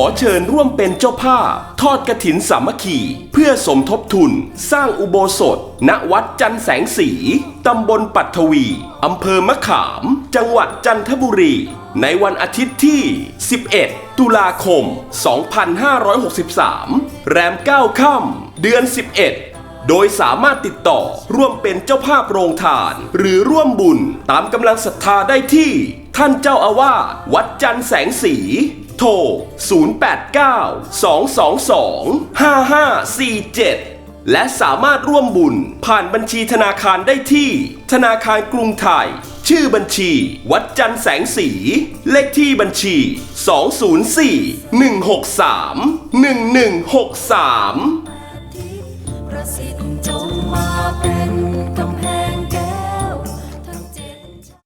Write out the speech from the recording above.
อเชิญร่วมเป็นเจ้าภาพ ทอดกระถินสามัคคี เพื่อสมทบทุน สร้างอุโบสถ ณวัดจันแสงสี ตำบลปัทวี อำเภอมะขาม จังหวัดจันทบุรี ในวันอาทิตย์ที่ 11 ตุลาคม 2563 แรม 9 ค่ำเดือน 11โดยสามารถติดต่อร่วมเป็นเจ้าภาพโรงทาน หรือร่วมบุญตามกำลังศรัทธาได้ที่ ท่านเจ้าอาวาสวัดจันแสงสี โทร 089-222-5547 และสามารถร่วมบุญผ่านบัญชีธนาคารได้ที่ ธนาคารกรุงไทย ชื่อบัญชี วัดจันทร์แสงสี เลขที่บัญชี 204 163 1163ประสิท